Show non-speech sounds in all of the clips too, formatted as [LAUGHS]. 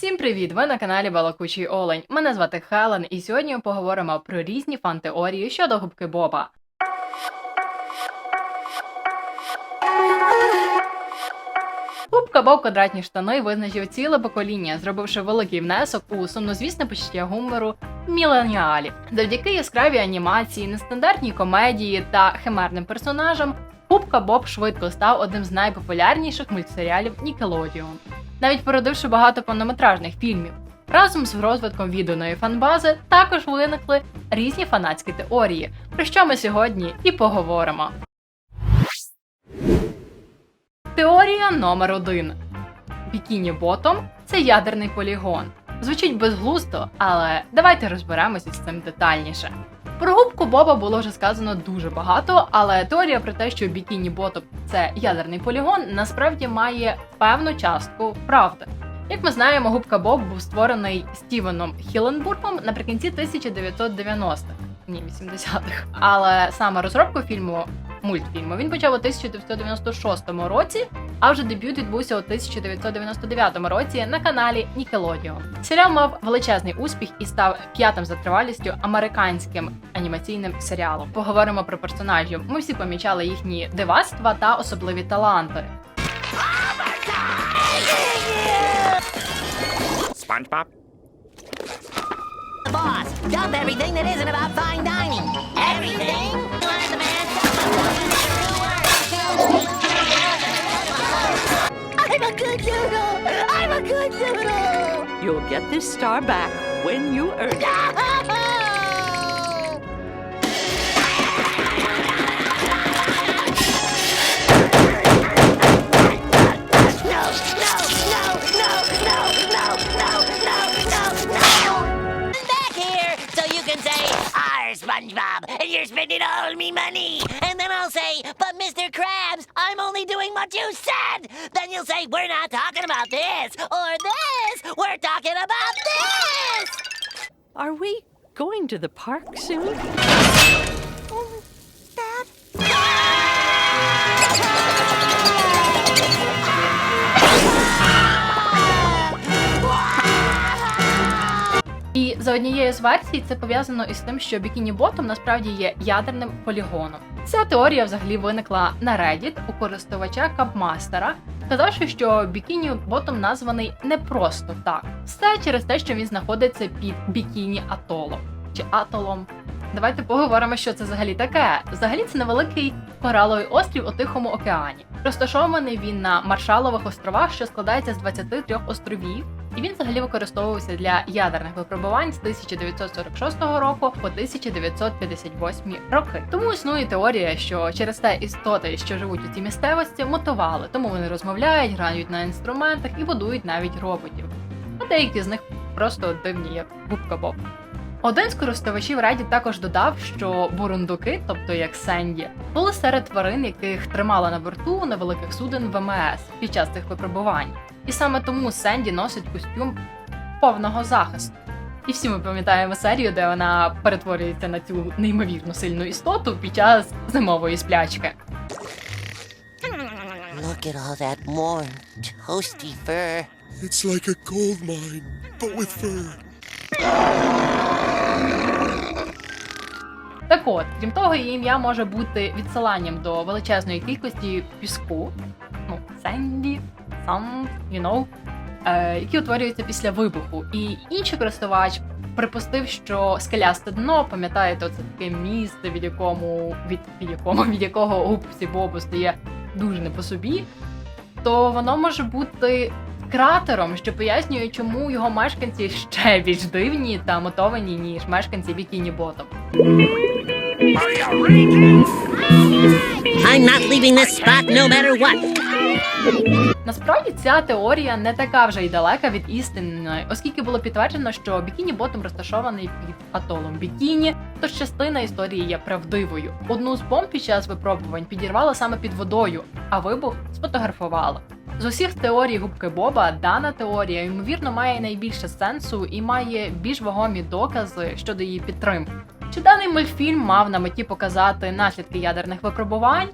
Всім привіт! Ви на каналі Балакучий Олень. Мене звати Хелен, і сьогодні ми поговоримо про різні фан-теорії щодо губки Боба. Губка Боб квадратні штани визначив ціле покоління, зробивши великий внесок у сумнозвісне почуття гумору міленіалів. Завдяки яскравій анімації, нестандартній комедії та химерним персонажам, Губка Боб швидко став одним з найпопулярніших мультсеріалів Nickelodeon, навіть породивши багато повнометражних фільмів. Разом з розвитком відданої фанбази також виникли різні фанатські теорії, про що ми сьогодні і поговоримо. Теорія номер один: Бікіні Ботом це ядерний полігон. Звучить безглуздо, але давайте розберемося з цим детальніше. Про губку Боба було вже сказано дуже багато, але теорія про те, що Бікіні ботоп це ядерний полігон, насправді має певну частку правди. Як ми знаємо, губка Боб був створений Стівеном Хіленбургом наприкінці 1990-х, ні, 80-х. Але саме розробку фільму мультфільму він почав у 1996 році, а вже дебют відбувся у 1999 році на каналі Nickelodeon. Серіал мав величезний успіх і став п'ятим за тривалістю американським анімаційним серіалом. Поговоримо про персонажів. Ми всі помічали їхні дивацтва та особливі таланти. SpongeBob? boss. Dump everything that isn't about fine dining. good noodle! I'm a good noodle! You'll get this star back when you earn it. No! SpongeBob, and you're spending all me money. And then I'll say, but Mr. Doing what you said." Then you'll say, "We're not talking about this or this. We're talking about this." Are we going to the park soon? Oh, Dad. І за однією з версій це пов'язано із тим, що Бікіні Ботом насправді є ядерним полігоном. Ця теорія взагалі виникла на Reddit у користувача Капмастера, сказавши, що Бікіні Ботом названий не просто так. Все через те, що він знаходиться під бікіні атолом чи атолом. Давайте поговоримо, що це взагалі таке. Взагалі це невеликий кораловий острів у Тихому океані. Розташований він на Маршалових островах, що складається з 23 островів, він взагалі використовувався для ядерних випробувань з 1946 року по 1958 роки. Тому існує теорія, що через те істоти, що живуть у цій місцевості, мутували, тому вони розмовляють, грають на інструментах і будують навіть роботів. А деякі з них просто дивні, як губка Боб. Один з користувачів Reddit також додав, що бурундуки, тобто як Сенді, були серед тварин, яких тримали на борту невеликих суден ВМС під час цих випробувань. І саме тому Сенді носить костюм повного захисту. І всі ми пам'ятаємо серію, де вона перетворюється на цю неймовірно сильну істоту під час зимової сплячки. Look at all that warm, toasty fur. It's like a gold mine, but with fur. Так от, крім того, її ім'я може бути відсиланням до величезної кількості піску, ну, Сенді, Sand, you know, е, які утворюються після вибуху. І інший користувач припустив, що скелясте дно, пам'ятаєте, це таке місце, від якому від, від якому [LAUGHS] від якого губці Бобу стає дуже не по собі, то воно може бути кратером, що пояснює, чому його мешканці ще більш дивні та мотовані, ніж мешканці Бікіні Ботом. I'm not leaving this spot no matter what. Насправді ця теорія не така вже й далека від істинної, оскільки було підтверджено, що бікіні ботом розташований під атолом Бікіні, тож частина історії є правдивою. Одну з бомб під час випробувань підірвало саме під водою, а вибух сфотографувало. З усіх теорій губки Боба дана теорія ймовірно має найбільше сенсу і має більш вагомі докази щодо її підтримки. Чи даний мультфільм мав на меті показати наслідки ядерних випробувань?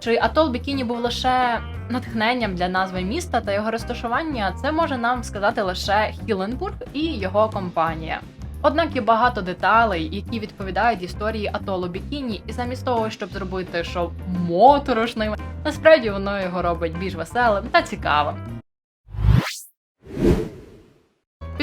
Чи атол Бікіні був лише натхненням для назви міста та його розташування це може нам сказати лише Хіленбург і його компанія. Однак є багато деталей, які відповідають історії атолу Бікіні, і замість того, щоб зробити шоу моторошним, насправді воно його робить більш веселим та цікавим.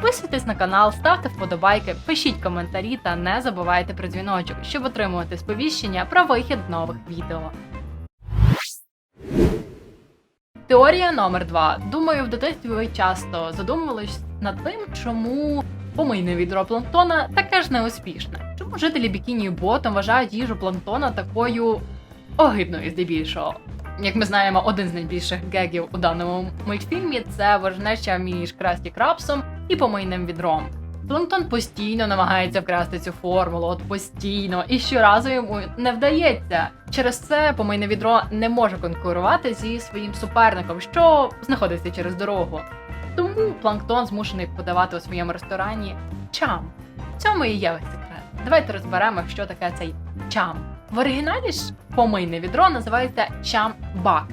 Підписуйтесь на канал, ставте вподобайки, пишіть коментарі та не забувайте про дзвіночок, щоб отримувати сповіщення про вихід нових відео. Теорія номер 2 Думаю, в дитинстві ви часто задумувались над тим, чому помийне відро планктона таке ж неуспішне. Чому жителі бікіні ботом вважають їжу планктона такою огидною здебільшого? Як ми знаємо, один з найбільших гегів у даному мультфільмі це ворожнеча між Красті Крабсом і помийним відром. Планктон постійно намагається вкрасти цю формулу, от постійно, і щоразу йому не вдається. Через це помийне відро не може конкурувати зі своїм суперником, що знаходиться через дорогу. Тому планктон змушений подавати у своєму ресторані чам. В цьому і є секрет. Давайте розберемо, що таке цей чам. В оригіналі ж помийне відро називається чам бак.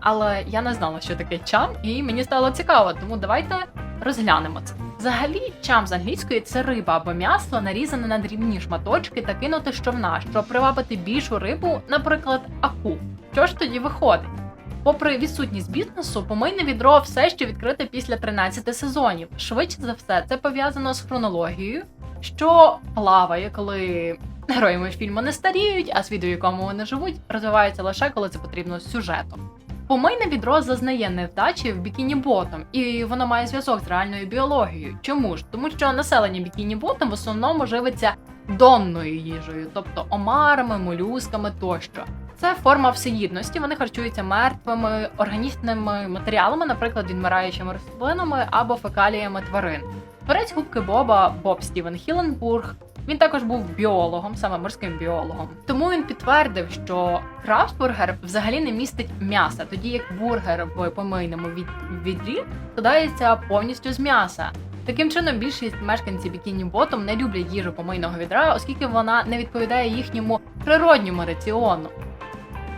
Але я не знала, що таке чам, і мені стало цікаво, тому давайте розглянемо це. Взагалі, чам з англійської це риба або м'ясо, нарізане на дрібні шматочки та кинути з човна, щоб привабити більшу рибу, наприклад, акул. Що ж тоді виходить? Попри відсутність бізнесу, помийне відро все ще відкрите після 13 сезонів. Швидше за все, це пов'язано з хронологією, що плаває, коли герої мультфільму не старіють, а світ, у якому вони живуть, розвивається лише коли це потрібно сюжетом. Помийне відро зазнає невдачі в бікіні ботом, і воно має зв'язок з реальною біологією. Чому ж? Тому що населення бікіні ботом в основному живиться донною їжею, тобто омарами, молюсками тощо. Це форма всеїдності. Вони харчуються мертвими органічними матеріалами, наприклад, відмираючими рослинами або фекаліями тварин. Творець губки Боба Боб Стівен Хіленбург. Він також був біологом, саме морським біологом. Тому він підтвердив, що крафтбургер взагалі не містить м'яса, тоді як бургер в помийному від- відрі складається повністю з м'яса. Таким чином, більшість мешканців бікіні ботом не люблять їжу помийного відра, оскільки вона не відповідає їхньому природньому раціону.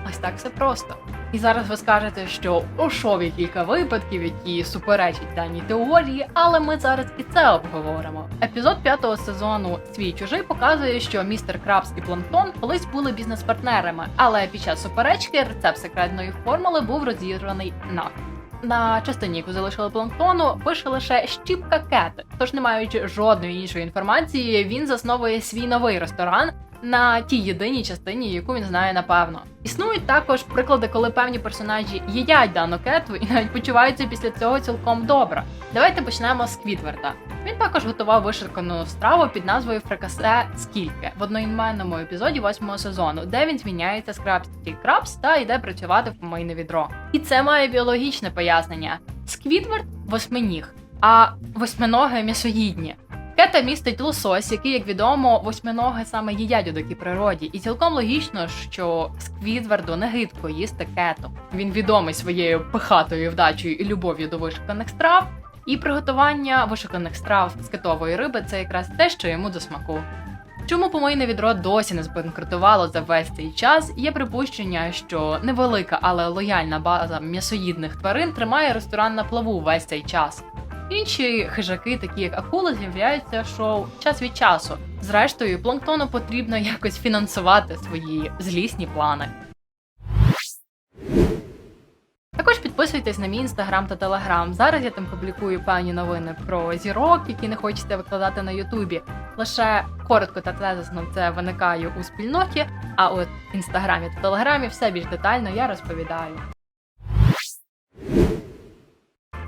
Ось так все просто. І зараз ви скажете, що у є кілька випадків, які суперечать даній теорії, але ми зараз і це обговоримо. Епізод п'ятого сезону Свій чужий показує, що містер Крабс і Планктон колись були бізнес-партнерами, але під час суперечки рецепт секретної формули був розірваний навпіл. На частині, яку залишили планктону, пише лише щіпка кети. Тож, не маючи жодної іншої інформації, він засновує свій новий ресторан на тій єдиній частині, яку він знає напевно. Існують також приклади, коли певні персонажі їдять дану кету і навіть почуваються після цього цілком добре. Давайте почнемо з Квітверта. Він також готував вишукану страву під назвою Фрикасе Скільки в одноіменному епізоді восьмого сезону, де він зміняється з Крабсті Крабс та йде працювати в помийне відро. І це має біологічне пояснення. Сквідвард восьминіг, а восьминоги м'ясоїдні. Кета містить лосось, який, як відомо, восьминоги саме їдять у дикій природі, і цілком логічно, що Сквідварду не гидко їсти кету. Він відомий своєю пихатою вдачею і любов'ю до вишуканих страв, і приготування вишуканих страв з кетової риби це якраз те, що йому до смаку. Чому помийне відро досі не збанкрутувало за весь цей час? Є припущення, що невелика, але лояльна база м'ясоїдних тварин тримає ресторан на плаву весь цей час. Інші хижаки, такі як акули, з'являються шоу час від часу. Зрештою, планктону потрібно якось фінансувати свої злісні плани. Також підписуйтесь на мій інстаграм та телеграм. Зараз я там публікую певні новини про зірок, які не хочете викладати на Ютубі. Лише коротко та тезисно це виникає у спільноті, а от в інстаграмі та телеграмі все більш детально я розповідаю.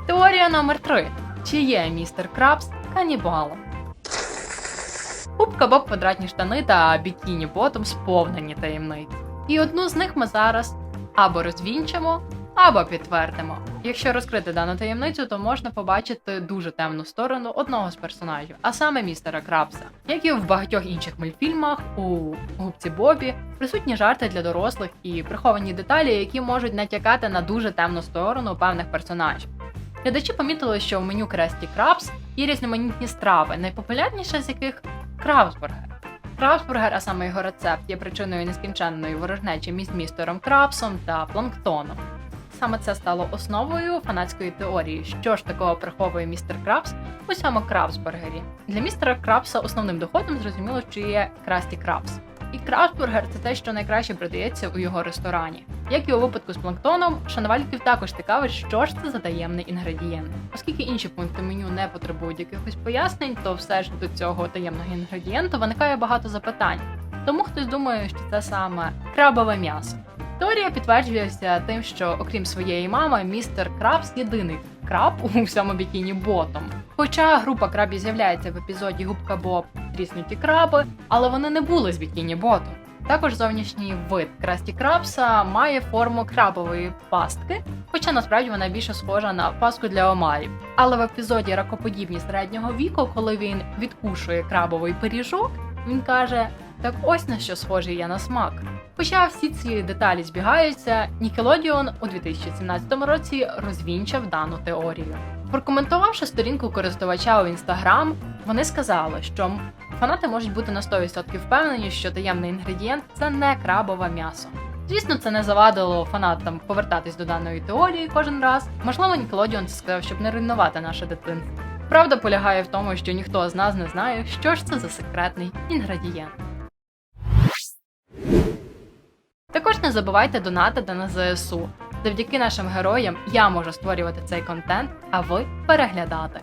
Теорія номер 3 Чи є містер Крабс канібалом? Губка Боб квадратні штани та бікіні ботом сповнені таємниць. І одну з них ми зараз або розвінчимо, або підтвердимо. Якщо розкрити дану таємницю, то можна побачити дуже темну сторону одного з персонажів, а саме містера Крабса. Як і в багатьох інших мультфільмах, у губці Бобі присутні жарти для дорослих і приховані деталі, які можуть натякати на дуже темну сторону певних персонажів. Глядачі помітили, що в меню Кресті Крабс є різноманітні страви, найпопулярніша з яких Крабсбургер. Крабсбургер, а саме його рецепт, є причиною нескінченної ворожнечі між містером Крабсом та Планктоном. саме це стало основою фанатської теорії, що ж такого приховує містер Крабс у цьому Крабсбургері. Для містера Крабса основним доходом зрозуміло, що є Красті Крабс. І Крабсбургер це те, що найкраще продається у його ресторані. Як і у випадку з планктоном, шанувальників також цікавить, що ж це за таємний інгредієнт. Оскільки інші пункти меню не потребують якихось пояснень, то все ж до цього таємного інгредієнту виникає багато запитань. Тому хтось думає, що це саме крабове м'ясо. Теорія підтверджується тим, що окрім своєї мами, містер Крабс єдиний краб у всьому бікіні ботом. Хоча група крабів з'являється в епізоді Губка Боб тріснуті краби, але вони не були з бікіні ботом. Також зовнішній вид Красті Крабса має форму крабової пастки, хоча насправді вона більше схожа на пастку для омарів. Але в епізоді ракоподібні середнього віку, коли він відкушує крабовий пиріжок, він каже: так ось на що схожий я на смак. Хоча всі ці деталі збігаються, Nickelodeon у 2017 році розвінчав дану теорію. Прокоментувавши сторінку користувача у Instagram, вони сказали, що фанати можуть бути на 100% впевнені, що таємний інгредієнт це не крабове м'ясо. Звісно, це не завадило фанатам повертатись до даної теорії кожен раз. Можливо, Nickelodeon це сказав, щоб не руйнувати наше дитинство. Правда полягає в тому, що ніхто з нас не знає, що ж це за секретний інгредієнт. Також не забувайте донатити на ЗСУ. Завдяки нашим героям я можу створювати цей контент, а ви переглядати.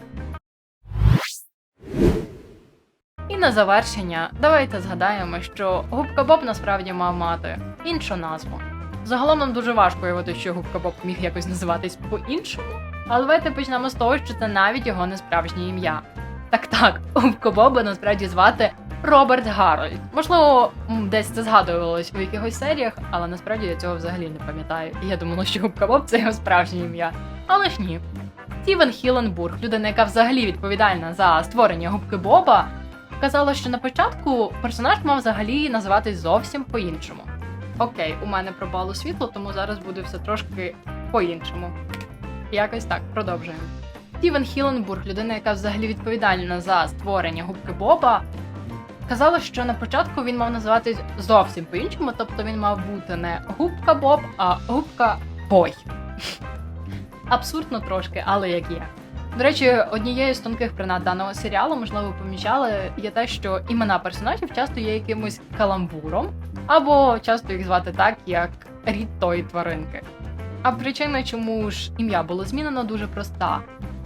І на завершення давайте згадаємо, що Губка Боб насправді мав мати іншу назву. Загалом нам дуже важко уявити, що Губка Боб міг якось називатись по-іншому, але давайте почнемо з того, що це навіть його не справжнє ім'я. Так так, Губка Боба насправді звати Роберт Гарольд. Можливо, десь це згадувалось у якихось серіях, але насправді я цього взагалі не пам'ятаю. І я думала, що Губка Боб це його справжнє ім'я. Але ж ні. Стівен Хіленбург, людина, яка взагалі відповідальна за створення губки Боба, казала, що на початку персонаж мав взагалі називатись зовсім по-іншому. Окей, у мене пропало світло, тому зараз буде все трошки по-іншому. Якось так, продовжуємо. Стівен Хіленбург, людина, яка взагалі відповідальна за створення губки Боба, казала, що на початку він мав називатись зовсім по-іншому, тобто він мав бути не губка Боб, а губка Бой. Абсурдно трошки, але як є. До речі, однією з тонких принад даного серіалу, можливо, ви помічали, є те, що імена персонажів часто є якимось каламбуром, або часто їх звати так, як рід тої тваринки. А причина, чому ж ім'я було змінено, дуже проста.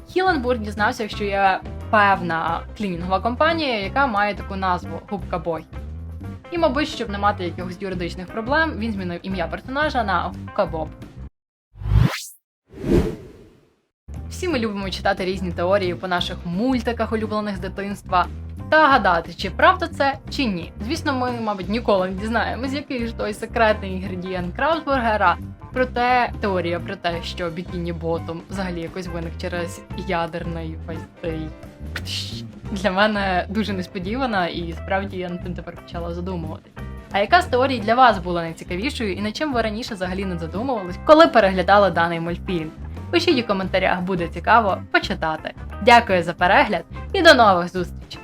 Хіленбург дізнався, що є певна клінінгова компанія, яка має таку назву Губка Бой. І, мабуть, щоб не мати якихось юридичних проблем, він змінив ім'я персонажа на Губка Боб. Всі ми любимо читати різні теорії по наших мультиках, улюблених з дитинства, та гадати, чи правда це, чи ні. Звісно, ми, мабуть, ніколи не дізнаємось, який ж той секретний інгредієнт Краусбургера. Проте теорія про те, що бікіні ботом взагалі якось виник через ядерний ось цей для мене дуже несподівана, і справді я над тим тепер почала задумуватись. А яка з теорій для вас була найцікавішою і над чим ви раніше взагалі не задумувались, коли переглядали даний мультфільм? Пишіть у коментарях, буде цікаво почитати. Дякую за перегляд і до нових зустрічей!